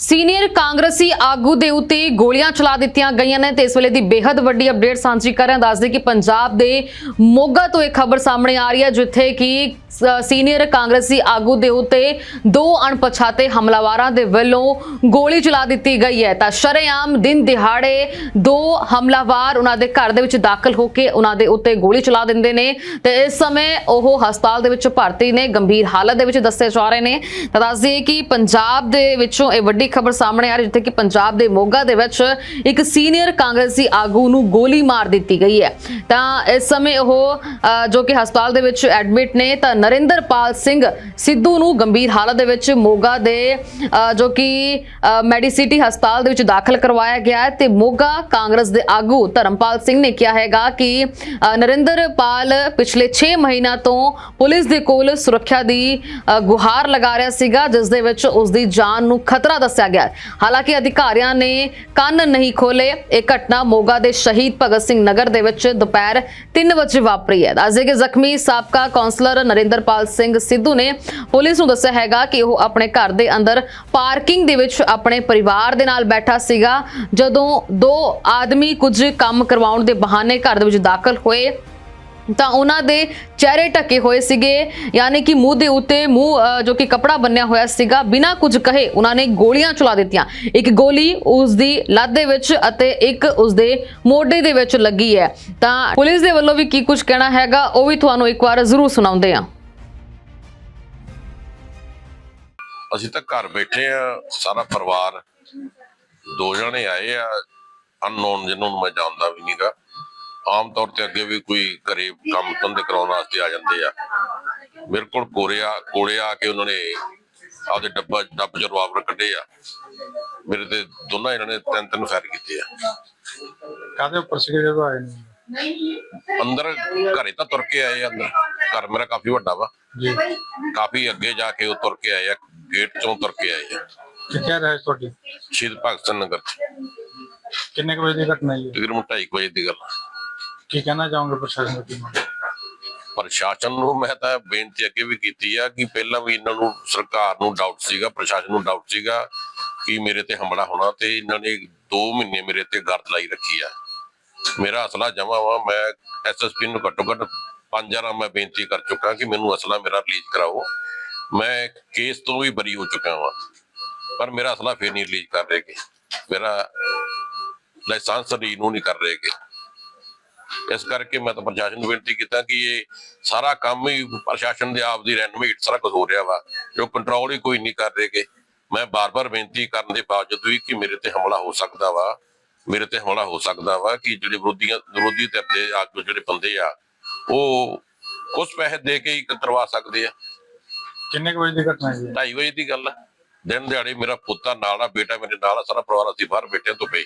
Senior ਕਾਂਗਰਸੀ ਆਗੂ ਦੇ ਉੱਤੇ ਗੋਲੀਆਂ ਚਲਾ ਦਿੱਤੀਆਂ ਗਈਆਂ ਨੇ ਤੇ ਇਸ ਵੇਲੇ ਦੀ ਬੇहद ਵੱਡੀ ਅਪਡੇਟ ਸਾਂਝੀ ਕਰ ਰਹੇ ਹਾਂ। ਦੱਸਦੇ ਕਿ ਪੰਜਾਬ ਦੇ ਮੋਗਾ ਤੋਂ ਇੱਕ ਖਬਰ ਸਾਹਮਣੇ ਆ ਰਹੀ ਹੈ, ਜਿੱਥੇ ਕਿ ਸੀਨੀਅਰ ਕਾਂਗਰਸੀ ਆਗੂ ਦੇ ਉੱਤੇ ਦੋ ਅਣਪਛਾਤੇ ਹਮਲਾਵਾਰਾਂ ਦੇ ਵੱਲੋਂ ਗੋਲੀ ਚਲਾ ਦਿੱਤੀ ਗਈ ਹੈ। ਤਾਂ ਸ਼ਰੇਆਮ ਦਿਨ ਦਿਹਾੜੇ ਦੋ ਹਮਲਾਵਾਰ ਉਹਨਾਂ ਦੇ ਘਰ ਦੇ ਵਿੱਚ ਦਾਖਲ ਹੋ ਕੇ ਉਹਨਾਂ ਦੇ ਉੱਤੇ ਗੋਲੀ ਚਲਾ ਦਿੰਦੇ ਨੇ ਤੇ ਇਸ ਸਮੇਂ ਉਹ ਹਸਪਤਾਲ ਦੇ ਵਿੱਚ ਭਰਤੀ ਨੇ, ਗੰਭੀਰ ਹਾਲਤ ਦੇ ਵਿੱਚ ਦੱਸੇ ਜਾ ਰਹੇ ਨੇ। ਤਾਂ ਦੱਸ ਕਿ ਪੰਜਾਬ ਦੇ ਵਿੱਚੋਂ ਇਹ ਵੱਡੀ ਖਬਰ ਸਾਹਮਣੇ ਆ ਰਹੀ ਜਿੱਥੇ ਕਿ ਪੰਜਾਬ ਦੇ ਮੋਗਾ ਦੇ ਵਿੱਚ ਇੱਕ ਸੀਨੀਅਰ ਕਾਂਗਰਸੀ ਆਗੂ ਨੂੰ ਗੋਲੀ ਮਾਰ ਦਿੱਤੀ ਗਈ ਹੈ। ਤਾਂ ਇਸ ਸਮੇਂ ਉਹ ਜੋ ਕਿ ਹਸਪਤਾਲ ਦੇ ਵਿੱਚ ਐਡਮਿਟ ਨੇ ਤਾਂ ਨਰਿੰਦਰਪਾਲ ਸਿੰਘ ਸਿੱਧੂ ਨੂੰ ਗੰਭੀਰ ਹਾਲਤ ਦੇ ਵਿੱਚ ਮੋਗਾ ਦੇ ਜੋ ਕਿ ਮੈਡੀਸਿਟੀ ਹਸਪਤਾਲ ਦੇ ਵਿੱਚ ਦਾਖਲ ਕਰਵਾਇਆ ਗਿਆ ਹੈ। ਤੇ ਮੋਗਾ ਕਾਂਗਰਸ ਦੇ ਆਗੂ ਧਰਮਪਾਲ ਸਿੰਘ ਨੇ ਕਿਹਾ ਹੈਗਾ ਕਿ ਅ, ਨਰਿੰਦਰਪਾਲ ਪਿਛਲੇ 6 ਮਹੀਨਿਆਂ ਤੋਂ ਪੁਲਿਸ ਦੇ ਕੋਲ ਸੁਰੱਖਿਆ ਦੀ ਅ, ਗੁਹਾਰ ਲਗਾ ਰਿਹਾ ਸੀਗਾ ਜਿਸ ਦੇ ਵਿੱਚ ਉਸ ਦੀ ਜਾਨ ਨੂੰ ਖਤਰਾ ਦੱਸਿਆ ਗਿਆ ਹਾਲਾਂਕਿ ਅਧਿਕਾਰੀਆਂ ਨੇ ਕੰਨ ਨਹੀਂ ਖੋਲੇ ਇਹ ਘਟਨਾ ਮੋਗਾ ਦੇ ਸ਼ਹੀਦ ਭਗਤ ਸਿੰਘ ਨਗਰ ਦੇ ਵਿੱਚ ਦੁਪਹਿਰ 3 ਵਜੇ ਵਾਪਰੀ ਹੈ। ਦੱਸਦੇ ਕਿ ਜ਼ਖਮੀ ਸਾਬਕਾ ਕੌਂਸਲਰ ਨਰਿੰਦਰਪਾਲ ਸਿੰਘ ਸਿੱਧੂ ਨੇ ਪੁਲਿਸ ਨੂੰ ਦੱਸਿਆ ਹੈਗਾ ਕਿ ਉਹ ਆਪਣੇ ਘਰ ਦੇ ਅੰਦਰ ਪਾਰਕਿੰਗ ਦੇ ਵਿੱਚ ਆਪਣੇ ਪਰਿਵਾਰ ਦੇ ਨਾਲ ਬੈਠਾ ਸੀਗਾ। ਜਦੋਂ ਦੋ ਆਦਮੀ ਕੁਝ ਕੰਮ ਕਰਵਾਉਣ ਦੇ ਬਹਾਨੇ ਘਰ ਦੇ ਵਿੱਚ ਦਾਖਲ ਹੋਏ ਤਾਂ ਉਹਨਾਂ ਦੇ ਚਿਹਰੇ ਢਕੇ ਹੋਏ ਸੀਗੇ, ਯਾਨੀ ਕਿ ਮੂੰਹ ਦੇ ਉੱਤੇ ਮੂੰਹ ਜੋ ਕਿ ਕਪੜਾ ਬੰਨਿਆ ਹੋਇਆ ਸੀਗਾ, ਬਿਨਾਂ ਕੁਝ ਕਹੇ ਉਹਨਾਂ ਨੇ ਗੋਲੀਆਂ ਚਲਾ ਦਿੱਤੀਆਂ। ਇੱਕ ਗੋਲੀ ਉਸ ਦੀ ਲੱਤ ਦੇ ਵਿੱਚ ਅਤੇ ਇੱਕ ਉਸ ਦੇ ਮੋਢੇ ਦੇ ਵਿੱਚ ਲੱਗੀ ਹੈ। ਤਾਂ ਪੁਲਿਸ ਦੇ ਵੱਲੋਂ ਵੀ ਕੀ ਕੁਝ ਕਹਿਣਾ ਹੈਗਾ, ਉਹ ਵੀ ਤੁਹਾਨੂੰ ਇੱਕ ਵਾਰ ਜ਼ਰੂਰ ਸੁਣਾਉਂਦੇ ਹਾਂ। ਅਸੀਂ ਤਾਂ ਘਰ ਬੈਠੇ ਆ ਸਾਰਾ ਪਰਿਵਾਰ, ਦੋ ਜਣੇ ਆਏ ਆ, ਅਨਨੋਨ ਜਿਹਨਾਂ ਮੈਂ ਜਾਣਦਾ ਵੀ ਨਹੀਂਗਾ ਆਮ ਤੌਰ ਤੇ ਅੱਗੇ ਵੀ ਕੋਈ ਘਰੇ ਕੰਮ ਧੰਦੇ ਕਰਾਉਣ ਵਾਸਤੇ ਆ ਜਾਂਦੇ ਆ। ਮੇਰੇ ਕੋਲ ਕੋਰੇ ਆ ਕੋਲੇ ਆ ਕੇ ਉਹਨਾਂ ਨੇ ਆਪਦੇ ਡੱਬਾ ਡੱਬ ਚ ਰਿਵਾਲਵਰ ਕੱਢੇ ਆ। ਮੇਰੇ ਤੇ ਦੋਨਾਂ ਇਹਨਾਂ ਨੇ ਤਿੰਨ ਤਿੰਨ ਫਾਇਰ ਕੀਤੇ ਆ। ਕਾਹਦੇ ਉੱਪਰ ਸੀਗੇ ਜਦੋਂ ਆਏ ਨੇ? ਅੰਦਰ ਘਰੇ ਤਾਂ ਤੁਰ ਕੇ ਆਏ ਅੰਦਰ। ਘਰ ਮੇਰਾ ਕਾਫੀ ਵੱਡਾ ਵਾ। ਜੀ। ਕਾਫੀ ਅੱਗੇ ਜਾ ਕੇ ਉਹ ਤੁਰ ਕੇ ਆਏ ਆ ਗੇਟ ਚੋਂ ਤੁਰ ਕੇ ਆਏ ਆ। ਕਿੱਥੇ ਰਹਿ ਤੁਹਾਡੀ? ਸ਼ਹੀਦ ਭਗਤ ਸਿੰਘ ਨਗਰ ਕਿੰਨੇ ਵਜੇ ਦੀ ਘਟਨਾ ਹੈ ਤਕਰੀਬਨ ਢਾਈ ਕੁ ਵਜੇ ਦੀ ਗੱਲ। ਕੀ ਕਹਿਣਾ ਚਾਹੋਗੇ ਪ੍ਰਸ਼ਾਸਨ ਨੂੰ? ਮੰਗ ਪ੍ਰਸ਼ਾਸਨ ਨੂੰ ਮੈਂ ਤਾਂ ਬੇਨਤੀ ਅੱਗੇ ਵੀ ਕੀਤੀ ਆ ਕਿ ਪਹਿਲਾਂ ਵੀ ਇਹਨਾਂ ਨੂੰ ਸਰਕਾਰ ਨੂੰ ਡਾਊਟ ਸੀਗਾ, ਪ੍ਰਸ਼ਾਸਨ ਨੂੰ ਡਾਊਟ ਸੀਗਾ ਕਿ ਮੇਰੇ ਤੇ ਹਮਲਾ ਹੋਣਾ ਤੇ ਇਹਨਾਂ ਨੇ 2 ਮਹੀਨੇ ਮੇਰੇ ਤੇ ਗਰਦ ਲਾਈ ਰੱਖੀ ਆ। ਮੇਰਾ ਅਸਲਾ ਜਮਾ ਵਾ, ਮੈਂ ਐਸਐਸਪੀ ਨੂੰ ਘੱਟੋ ਘੱਟ ਪੰਜ ਵਾਰਾਂ ਮੈਂ ਬੇਨਤੀ ਕਰ ਚੁੱਕਾ ਕਿ ਮੈਨੂੰ ਅਸਲਾ ਮੇਰਾ ਰਿਲੀਜ਼ ਕਰਾਓ। ਮੈਂ ਕੇਸ ਤੋਂ ਵੀ ਬਰੀ ਹੋ ਚੁੱਕਾ ਵਾਂ, ਪਰ ਮੇਰਾ ਅਸਲਾ ਫੇਰ ਨਹੀਂ ਰਿਲੀਜ਼ ਕਰ ਰਹੇਗੇ ਮੇਰਾ ਲਾਇਸੈਂਸ ਰੀਨੂ ਨਹੀਂ ਕਰ ਰਹੇਗੇ ਇਸ ਕਰਕੇ ਮੈਂ ਤਾਂ ਪ੍ਰਸ਼ਾਸਨ ਨੂੰ ਬੇਨਤੀ ਕੀਤਾ ਕਿ ਇਹ ਸਾਰਾ ਕੰਮ ਹੀ ਪ੍ਰਸ਼ਾਸਨ ਦੇ ਆਪ ਦੀ ਰੈਨੋਵੇਟ ਸਾਰਾ ਕੁਝ ਹੋ ਰਿਹਾ ਵਾ ਜੋ ਕੰਟਰੋਲ ਹੀ ਕੋਈ ਨਹੀਂ ਕਰ ਰਹੇਗੇ ਮੈਂ ਬਾਰ-ਬਾਰ ਬੇਨਤੀ ਕਰਨ ਦੇ ਬਾਵਜੂਦ ਵੀ ਕਿ ਮੇਰੇ ਤੇ ਹਮਲਾ ਹੋ ਸਕਦਾ ਵਾ ਮੇਰੇ ਤੇ ਹਮਲਾ ਹੋ ਸਕਦਾ ਵਾ ਕਿ ਜਿਹੜੇ ਵਿਰੋਧੀਆਂ ਵਿਰੋਧੀ ਧਿਰ ਦੇ ਆਗੂ ਜਿਹੜੇ ਬੰਦੇ ਆ ਉਹ ਕੁਝ ਪੈਸੇ ਦੇ ਕੇ ਹੀ ਕਰਵਾ ਸਕਦੇ ਆ। ਕਿੰਨੇ ਵਜੇ ਦੀ ਘਟਨਾ ਹੈ 2:30 ਵਜੇ ਦੀ ਗੱਲ ਆ। ਦਿਨ ਦਿਹਾੜੇ ਮੇਰਾ ਪੁੱਤਾ ਨਾਲ ਆ ਬੇਟਾ ਮੇਰੇ ਨਾਲ ਆ ਸਾਰਾ ਪਰਿਵਾਰ ਅਸੀਂ ਬਾਹਰ ਬੈਠੇ ਤੋਂ ਪਏ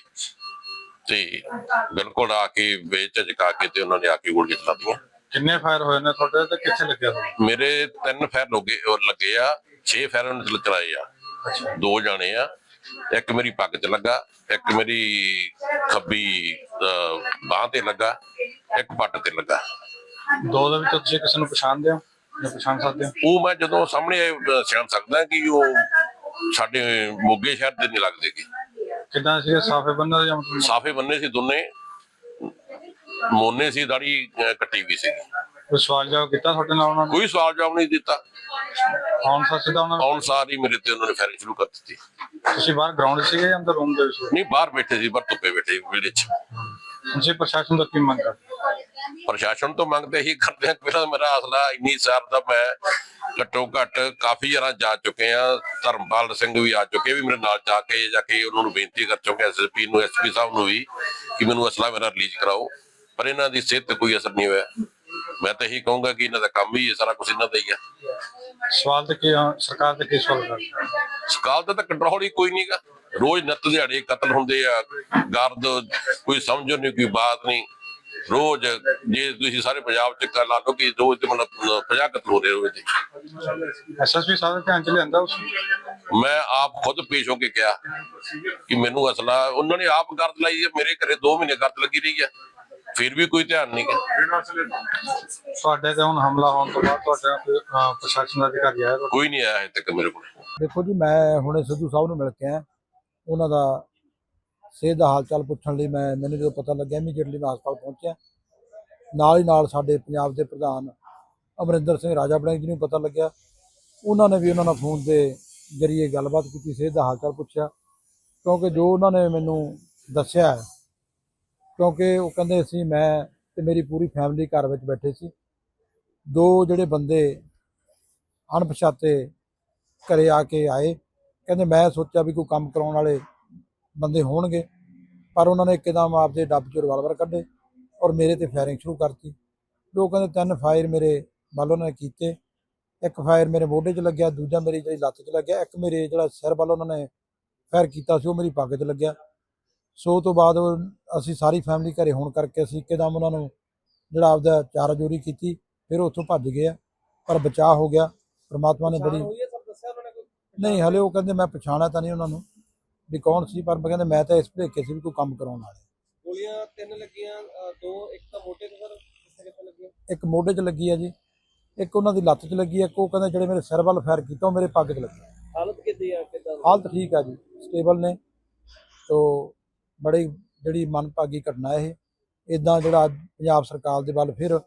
ਤੇ ਬਿਲਕੁਲ ਆ ਕੇ ਵੇਚ ਝਜਕਾ ਕੇ ਤੇ ਉਹਨਾਂ ਨੇ ਆ ਕੇ ਗੋਲੀਆਂ ਚਲਾ ਦਿੱਤੀਆਂ। ਕਿੰਨੇ ਫਾਇਰ ਹੋਏ ਨੇ ਤੁਹਾਡੇ ਤੇ ਕਿੱਥੇ ਲੱਗਿਆ ਤੁਹਾਨੂੰ? ਮੇਰੇ ਤਿੰਨ ਫੈਰ ਲੋਗੇ ਲੱਗੇ ਆ 6 ਫੈਰ ਉਹਨਾਂ ਨੇ ਚਲਾਏ ਆ। ਦੋ ਜਾਣੇ ਆ ਇੱਕ ਮੇਰੀ ਪੱਗ 'ਚ ਲੱਗਾ ਇੱਕ ਮੇਰੀ ਖੱਬੀ ਬਾਹ ਤੇ ਲੱਗਾ ਇੱਕ ਪੱਟ ਤੇ ਲੱਗਾ। ਦੋ ਦੇ ਵਿੱਚੋਂ ਤੁਸੀਂ ਕਿਸੇ ਨੂੰ ਪਛਾਣਦੇ ਹੋ ਜਾਂ ਪਛਾਣ ਸਕਦੇ ਹੋ? ਉਹ ਮੈਂ ਜਦੋਂ ਸਾਹਮਣੇ ਸਿਆਣ ਸਕਦਾ ਕਿ ਉਹ ਸਾਡੇ ਮੋਗੇ ਸ਼ਹਿਰ ਦੇ ਨਹੀਂ ਲੱਗਦੇਗੇ ਕਿੱਦਾਂ ਸੀ ਸਾਫੇ ਬੰਦੇ ਜਾਂ ਮਤਲਬ ਸਾਫੇ ਬੰਨੇ ਸੀ ਦੋਨੇ। ਮੋਨੇ ਸੀ ਦਾੜੀ ਅਹ, ਕੱਟੀ ਵੀ ਸੀ। ਕੋਈ ਸਵਾਲ ਜਵਾਬ ਕੀਤਾ ਤੁਹਾਡੇ ਨਾਲ ਉਹਨਾਂ ਨੇ? ਕੋਈ ਸਵਾਲ ਜਵਾਬ ਨਹੀਂ ਦਿੱਤਾ। ਆਉਣ ਸਾ ਸਿੱਧਾ ਉਹਨਾਂ ਨੇ? ਆਉਣ ਸਾਰ ਹੀ ਮੇਰੇ ਤੇ ਉਹਨਾਂ ਨੇ ਫਾਇਰਿੰਗ ਸ਼ੁਰੂ ਕਰ ਦਿੱਤੀ। ਤੁਸੀਂ ਬਾਹਰ ਗਰਾਊਂਡ ਸੀਗੇ ਜਾਂ ਅੰਦਰ ਰੂਮ ਦੇ ਵਿੱਚ? ਨਹੀਂ ਬਾਹਰ ਬੈਠੇ ਸੀ ਪਰ ਧੁੱਪੇ ਬੈਠੇ ਸੀ ਵਿਹੜੇ 'ਚ। ਤੁਸੀਂ ਪ੍ਰਸ਼ਾਸਨ ਤੋਂ ਕੀ ਮੰਗ ਕਰਦੇ? ਪ੍ਰਸ਼ਾਸਨ ਤੋਂ ਮੰਗਦੇ ਹੀ ਕਰਦੇ ਆ ਪਹਿਲਾਂ ਮੇਰਾ ਅਸਲਾ ਇੰਨੀ ਸਾਰ ਦਾ ਮੈਂ ਘੱਟੋ ਘੱਟ ਕਾਫੀ ਜਰਾ ਜਾ ਚੁੱਕੇ ਆ ਧਰਮਪਾਲ ਸਿੰਘ ਵੀ ਆ ਚੁੱਕੇ ਵੀ ਮੇਰੇ ਨਾਲ ਜਾ ਕੇ ਜਾ ਕੇ ਉਹਨਾਂ ਨੂੰ ਬੇਨਤੀ ਕਰ ਚੁੱਕੇ ਐਸਐਸਪੀ ਨੂੰ ਐਸਪੀ ਸਾਹਿਬ ਨੂੰ ਵੀ ਕਿ ਮੈਨੂੰ ਅਸਲਾ ਮੇਰਾ ਰਿਲੀਜ਼ ਕਰਾਓ। ਪਰ ਇਹਨਾਂ ਦੀ ਸਿਹਤ ਤੇ ਕੋਈ ਅਸਰ ਨਹੀਂ ਹੋਇਆ। ਮੈਂ ਤਾਂ ਇਹੀ ਕਹੂੰਗਾ ਕਿ ਇਹਨਾਂ ਦਾ ਕੰਮ ਹੀ ਸਾਰਾ ਕੁਝ ਇਹਨਾਂ ਦਾ ਹੀ ਆ ਸਵਾਲ ਤੇ ਕੀ ਸਰਕਾਰ ਤੇ ਕੀ ਸਵਾਲ ਕਰਦੇ ਸਕਾਲ ਦਾ ਤਾਂ ਕੰਟਰੋਲ ਹੀ ਕੋਈ ਨਹੀਂਗਾ ਰੋਜ਼ ਨਿੱਤ ਦਿਹਾੜੇ ਕਤਲ ਹੁੰਦੇ ਆ। ਗਰਦ ਕੋਈ ਸਮਝੋ ਨਹੀਂ ਕੋਈ ਬਾਤ ਨਹੀਂ। ਰੋਜ਼ ਜੇ ਤੁਸੀਂ ਸਾਰੇ ਪੰਜਾਬ ਚ ਕਰ ਲਾ ਲਓ ਕਿ ਰੋਜ਼ ਤੇ ਮਤਲਬ 50 ਕਤਲ ਹੋ ਰਹੇ ਰੋਜ਼ ਦੇ। ਐਸਐਸਪੀ ਸਾਹਿਬ ਦੇ ਧਿਆਨ ਚ ਲਿਆਂਦਾ ਉਸ ਮੈਂ ਆਪ ਖੁਦ ਪੇਸ਼ ਹੋ ਕੇ ਕਿਹਾ ਕਿ ਮੈਨੂੰ ਅਸਲਾ ਉਹਨਾਂ ਨੇ ਆਪ ਗਰਦ ਲਾਈ ਹੈ ਮੇਰੇ ਘਰੇ 2 ਮਹੀਨੇ ਗਰਦ ਲੱਗੀ ਰਹੀ ਹੈ। ਫਿਰ ਵੀ ਕੋਈ ਧਿਆਨ ਨਹੀਂ ਗਿਆ। ਤੁਹਾਡੇ ਤੇ ਹੁਣ ਹਮਲਾ ਹੋਣ ਤੋਂ ਬਾਅਦ ਤੁਹਾਡੇ ਪ੍ਰਸ਼ਾਸਨ ਦਾ ਅਧਿਕਾਰੀ ਆਇਆ? ਕੋਈ ਨਹੀਂ ਆਇਆ ਹੈ ਤੱਕ ਮੇਰੇ ਕੋਲ। ਦੇਖੋ ਜੀ ਮੈਂ ਹੁਣੇ ਸਿੱਧੂ ਸਾਹਿਬ ਨੂੰ ਮਿਲ ਕੇ ਆਇਆ। ਉਹਨਾਂ ਦਾ ਸਿਹਤ ਦਾ ਹਾਲ ਚਾਲ ਪੁੱਛਣ ਲਈ ਮੈਂ ਮੈਨੂੰ ਜਦੋਂ ਪਤਾ ਲੱਗਿਆ ਇਮੀਡੀਏਟਲੀ ਮੈਂ ਹਸਪਤਾਲ ਪਹੁੰਚਿਆ। ਨਾਲ ਹੀ ਨਾਲ ਸਾਡੇ ਪੰਜਾਬ ਦੇ ਪ੍ਰਧਾਨ ਅਮਰਿੰਦਰ ਸਿੰਘ ਰਾਜਾ ਬੜਿੰਗ ਜੀ ਨੂੰ ਪਤਾ ਲੱਗਿਆ। ਉਹਨਾਂ ਨੇ ਵੀ ਉਹਨਾਂ ਨਾਲ ਫੋਨ ਦੇ ਜਰੀਏ ਗੱਲਬਾਤ ਕੀਤੀ, ਸਿਹਤ ਦਾ ਹਾਲ ਚਾਲ ਪੁੱਛਿਆ। ਕਿਉਂਕਿ ਜੋ ਉਹਨਾਂ ਨੇ ਮੈਨੂੰ ਦੱਸਿਆ, ਕਿਉਂਕਿ ਉਹ ਕਹਿੰਦੇ ਸੀ ਮੈਂ ਤੇ ਮੇਰੀ ਪੂਰੀ ਫੈਮਿਲੀ ਘਰ ਵਿੱਚ ਬੈਠੇ ਸੀ। ਦੋ ਜਿਹੜੇ ਬੰਦੇ ਅਣਪਛਾਤੇ ਘਰੇ ਆ ਕੇ ਆਏ। ਕਹਿੰਦੇ ਮੈਂ ਸੋਚਿਆ ਵੀ ਕੋਈ ਕੰਮ ਕਰਾਉਣ ਵਾਲੇ ਬੰਦੇ ਹੋਣਗੇ। ਪਰ ਉਹਨਾਂ ਨੇ ਇੱਕਦਮ ਆਪਦੇ ਡੱਬ ਚੋਂ ਰਿਵਾਲਵਰ ਕੱਢੇ ਔਰ ਮੇਰੇ ਤੇ ਫਾਇਰਿੰਗ ਸ਼ੁਰੂ ਕਰਤੀ। ਲੋਕ ਕਹਿੰਦੇ ਤਿੰਨ ਫਾਇਰ ਮੇਰੇ ਵੱਲ ਉਹਨਾਂ ਨੇ ਕੀਤੇ। ਇੱਕ ਫਾਇਰ ਮੇਰੇ ਮੋਢੇ 'ਚ ਲੱਗਿਆ ਦੂਜਾ ਮੇਰੀ ਜਿਹੜੀ ਲੱਤ 'ਚ ਲੱਗਿਆ ਇੱਕ ਮੇਰੇ ਜਿਹੜਾ ਸਿਰ ਵੱਲ ਉਹਨਾਂ ਨੇ ਫਾਇਰ ਕੀਤਾ ਸੀ ਉਹ ਮੇਰੀ ਪੱਗ 'ਚ ਲੱਗਿਆ। ਸੋ ਉਹ ਤੋਂ ਬਾਅਦ ਉਹ- ਅਸੀਂ ਸਾਰੀ ਫੈਮਿਲੀ ਘਰੇ ਹੋਣ ਕਰਕੇ ਅਸੀਂ ਇੱਕਦਮ ਉਹਨਾਂ ਨੂੰ ਜਿਹੜਾ ਆਪਦਾ ਚਾਰਾ ਜੋਰੀ ਕੀਤੀ ਫਿਰ ਉੱਥੋਂ ਭੱਜ ਗਏ ਆ ਪਰ ਬਚਾਅ ਹੋ ਗਿਆ। ਪ੍ਰਮਾਤਮਾ ਨੇ ਬੜੀ ਨਹੀਂ ਹਲੇ ਉਹ ਕਹਿੰਦੇ ਮੈਂ ਪਛਾਣਿਆ ਤਾਂ ਨਹੀਂ ਉਹਨਾਂ ਨੂੰ। ਵੀ ਕੌਣ ਸੀ ਪਰ ਮੈਂ ਕਹਿੰਦੇ ਮੈਂ ਤਾਂ ਇਸ ਭਲੇਖੇ ਸੀ ਵੀ ਕੋਈ ਕੰਮ ਕਰਾਉਣ ਵਾਲੇ। ਗੋਲੀਆਂ ਤਿੰਨ ਲੱਗੀਆਂ ਅ, ਦੋ ਇੱਕ ਤਾਂ ਮੋਟੇ ਤੇ ਸਰ ਕਿੱਥੇ ਕਿੱਥੇ ਲੱਗੀਆਂ? ਇੱਕ ਮੋਢੇ 'ਚ ਲੱਗੀ ਆ ਜੀ ਇੱਕ ਉਹਨਾਂ ਦੀ ਲੱਤ 'ਚ ਲੱਗੀ ਆ ਇੱਕ ਉਹ ਕਹਿੰਦੇ ਜਿਹੜੇ ਮੇਰੇ ਸਿਰ ਵੱਲ ਫਾਇਰ ਕੀਤਾ ਉਹ ਮੇਰੇ ਪੱਗ 'ਚ ਲੱਗੀ ਹਾਲਤ ਕਿੱਦੀ ਆ ਕਿੱਦਾਂ ਹਾਲਤ ਠੀਕ ਆ ਜੀ ਸਟੇਬਲ ਨੇ। ਤੋ ਬੜੀ ਜਿਹੜੀ ਮਨਭਾਗੀ ਘਟਨਾ ਇਹ ਇਦਾਂ ਜਿਹੜਾ ਅੱਜ ਪੰਜਾਬ ਸਰਕਾਰ ਦੇ ਵੱਲ ਫਿਰ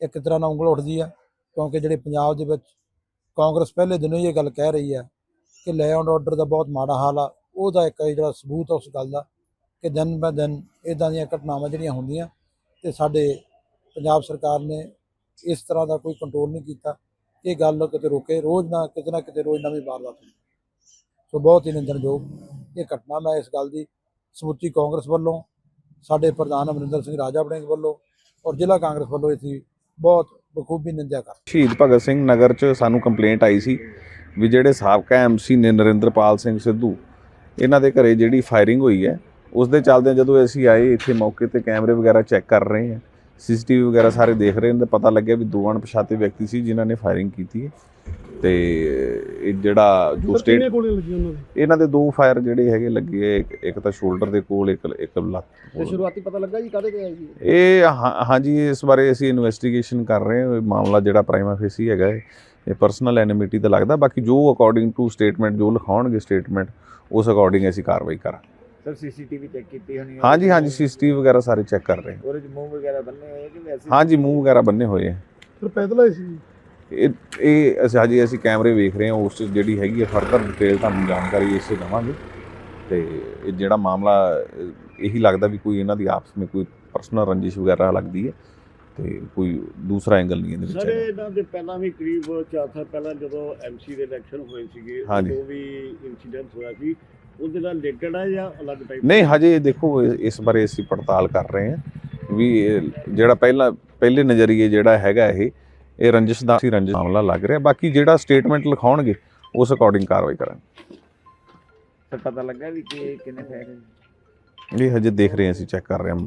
ਇੱਕ ਤਰ੍ਹਾਂ ਨਾਲ ਉਂਗਲ ਉੱਠਦੀ ਆ ਕਿਉਂਕਿ ਜਿਹੜੇ ਪੰਜਾਬ ਦੇ ਵਿੱਚ ਕਾਂਗਰਸ ਪਹਿਲੇ ਦਿਨੋਂ ਹੀ ਇਹ ਗੱਲ ਕਹਿ ਰਹੀ ਆ ਕਿ ਲੈ ਐਂਡ ਆਰਡਰ ਦਾ ਬਹੁਤ ਮਾੜਾ ਹਾਲ ਆ ਉਹਦਾ ਇੱਕ ਜਿਹੜਾ ਸਬੂਤ ਆ ਉਸ ਗੱਲ ਦਾ ਕਿ ਦਿਨ ਬਾ ਦਿਨ ਇਦਾਂ ਦੀਆਂ ਘਟਨਾਵਾਂ ਜਿਹੜੀਆਂ ਹੁੰਦੀਆਂ ਤੇ ਸਾਡੇ ਪੰਜਾਬ ਸਰਕਾਰ ਨੇ ਇਸ ਤਰ੍ਹਾਂ ਦਾ ਕੋਈ ਕੰਟਰੋਲ ਨਹੀਂ ਕੀਤਾ। ਇਹ ਗੱਲ ਕਿਤੇ ਰੁਕੇ, ਰੋਜ਼ ਨਾ ਕਿਤੇ ਨਾ ਕਿਤੇ ਰੋਜ਼ ਨਵੀਂ ਵਾਰਦਾਤ ਹੁੰਦੀ। ਸੋ ਬਹੁਤ ਹੀ ਨਿੰਦਣਯੋਗ ਇਹ ਘਟਨਾ। ਮੈਂ ਇਸ ਗੱਲ ਦੀ ਸਮੁੱਚੀ ਕਾਂਗਰਸ ਵੱਲੋਂ, ਸਾਡੇ ਪ੍ਰਧਾਨ ਅਮਰਿੰਦਰ ਸਿੰਘ ਰਾਜਾ ਵੜਿੰਗ ਵੱਲੋਂ ਔਰ ਜ਼ਿਲ੍ਹਾ ਕਾਂਗਰਸ ਵੱਲੋਂ ਇਸ ਦੀ ਬਹੁਤ ਬਖੂਬੀ ਨਿੰਦਿਆ ਕਰ ਸ਼ਹੀਦ ਭਗਤ ਸਿੰਘ ਨਗਰ 'ਚ ਸਾਨੂੰ ਕੰਪਲੇਂਟ ਆਈ ਸੀ ਵੀ ਜਿਹੜੇ ਸਾਬਕਾ ਐਮਸੀ ਨੇ ਨਰਿੰਦਰਪਾਲ ਸਿੰਘ ਸਿੱਧੂ ਇਹਨਾਂ ਦੇ ਘਰੇ ਜਿਹੜੀ ਫਾਇਰਿੰਗ ਹੋਈ ਹੈ ਉਸ ਦੇ ਚੱਲਦੇ ਜਦੋਂ ਅਸੀਂ ਆਏ ਇੱਥੇ ਮੌਕੇ ਤੇ ਕੈਮਰੇ ਵਗੈਰਾ ਚੈੱਕ ਕਰ ਰਹੇ ਹਾਂ ਸੀਸੀਟੀਵੀ ਵਗੈਰਾ ਸਾਰੇ ਦੇਖ ਰਹੇ ਨੇ ਤੇ ਪਤਾ ਲੱਗਿਆ ਵੀ ਦੋ ਅਣਪਛਾਤੇ ਵਿਅਕਤੀ ਸੀ ਜਿਨ੍ਹਾਂ ਨੇ ਫਾਇਰਿੰਗ ਕੀਤੀ ਹੈ। ਤੇ ਇਹ ਜਿਹੜਾ ਜੋ ਸਟੇਟ ਇਹਨਾਂ ਦੇ ਦੋ ਫਾਇਰ ਜਿਹੜੇ ਹੈਗੇ ਲੱਗੇ ਇੱਕ ਇੱਕ ਤਾਂ ਸ਼ੋਲਡਰ ਦੇ ਕੋਲ ਇੱਕ ਇੱਕ ਲੱਤ ਤੇ। ਸ਼ੁਰੂਆਤੀ ਪਤਾ ਲੱਗਾ ਜੀ ਕਾਹਦੇ ਤੇ ਆਈ ਜੀ? ਇਹ ਹਾਂਜੀ ਇਸ ਬਾਰੇ ਅਸੀਂ ਇਨਵੈਸਟੀਗੇਸ਼ਨ ਕਰ ਰਹੇ ਹਾਂ ਇਹ ਮਾਮਲਾ ਜਿਹੜਾ ਪ੍ਰਾਈਮਾ ਫੇਸੀ ਹੈਗਾ ਇਹ ਪਰਸਨਲ ਐਨਿਮਿਟੀ ਦਾ ਲੱਗਦਾ ਬਾਕੀ ਜੋ ਅਕੋਰਡਿੰਗ ਟੂ ਸਟੇਟਮੈਂਟ ਜੋ ਲਿਖਾਉਣਗੇ ਸਟੇਟਮੈਂਟ ਉਸ ਅਕੋਰਡਿੰਗ ਅਸੀਂ ਕਾਰਵਾਈ ਕਰਾਂਗੇ। ਸਰ ਸੀਸੀਟੀਵੀ ਚੈੱਕ ਕੀਤੀ ਹੋਣੀ ਹੈ। ਹਾਂਜੀ ਹਾਂਜੀ ਸੀਸੀਟੀਵੀ ਵਗੈਰਾ ਸਾਰੇ ਚੈੱਕ ਕਰ ਰਹੇ ਹਾਂ। ਉਹਦੇ ਚ ਮੂੰਹ ਵਗੈਰਾ ਬੰਨੇ ਹੋਏ ਕਿ ਵੈਸੇ ਹਾਂਜੀ ਮੂੰਹ ਵਗੈਰਾ ਬੰਨੇ ਹੋਏ ਆ। ਫਿਰ ਪੈਦਲ ਆਏ ਸੀ। ਇਹ ਇਹ ਅਸੀਂ ਹਾਂਜੀ ਅਸੀਂ ਕੈਮਰੇ ਵੇਖ ਰਹੇ ਹਾਂ ਉਸ ਜਿਹੜੀ ਹੈਗੀ ਹੈ ਫਰਦਰ ਡਿਟੇਲ ਤੁਹਾਨੂੰ ਜਾਣਕਾਰੀ ਇਸੇ ਦੇਵਾਂਗੇ। ਤੇ ਇਹ ਜਿਹੜਾ ਮਾਮਲਾ ਇਹੀ ਲੱਗਦਾ ਵੀ ਕੋਈ ਇਹਨਾਂ ਦੀ ਆਪਸ ਵਿੱਚ ਕੋਈ ਪਰਸਨਲ ਰੰਜਿਸ਼ ਵਗੈਰਾ ਲੱਗਦੀ ਹੈ। ਤੇ ਕੋਈ ਦੂਸਰਾ ਐਂਗਲ ਨਹੀਂ ਇਹਦੇ ਵਿੱਚ ਸਰ। ਇਹਨਾਂ ਦੇ ਪਹਿਲਾਂ ਵੀ ਕਰੀਬ 4 ਸਾਲ ਪਹਿਲਾਂ ਜਦੋਂ ਐਮਸੀ ਦੇ ਇਲੈਕਸ਼ਨ ਹੋਏ ਸੀਗੇ। ਉਦੋਂ ਵੀ ਇਨਸੀਡੈਂਟ ਹੋਇਆ ਸੀ। ਉਹਦੇ ਨਾਲ ਰਿਲੇਟਡ ਹੈ ਜਾਂ ਅਲੱਗ ਟਾਈਪ ਨਹੀਂ ਹਜੇ ਦੇਖੋ ਇਸ ਬਾਰੇ ਅਸੀਂ ਪੜਤਾਲ ਕਰ ਰਹੇ ਹਾਂ ਵੀ ਇਹ ਜਿਹੜਾ ਪਹਿਲਾ ਪਹਿਲੇ ਨਜ਼ਰੀਏ ਜਿਹੜਾ ਹੈਗਾ ਇਹ ਇਹ ਰੰਜਿਸ਼ ਦਾ ਸੀ ਰੰਜਿਸ਼ ਮਾਮਲਾ ਲੱਗ ਰਿਹਾ। ਬਾਕੀ ਜਿਹੜਾ ਸਟੇਟਮੈਂਟ ਲਿਖਾਉਣਗੇ ਉਸ ਅਕੋਰਡਿੰਗ ਕਾਰਵਾਈ ਕਰਾਂਗੇ। ਸਰ ਪਤਾ ਲੱਗਾ ਵੀ ਕਿ ਕਿੰਨੇ ਫੈਰ ਇਹ ਹਜੇ ਦੇਖ ਰਹੇ ਹਾਂ ਅਸੀਂ ਚੈੱਕ ਕਰ ਰਹੇ ਹਾਂ।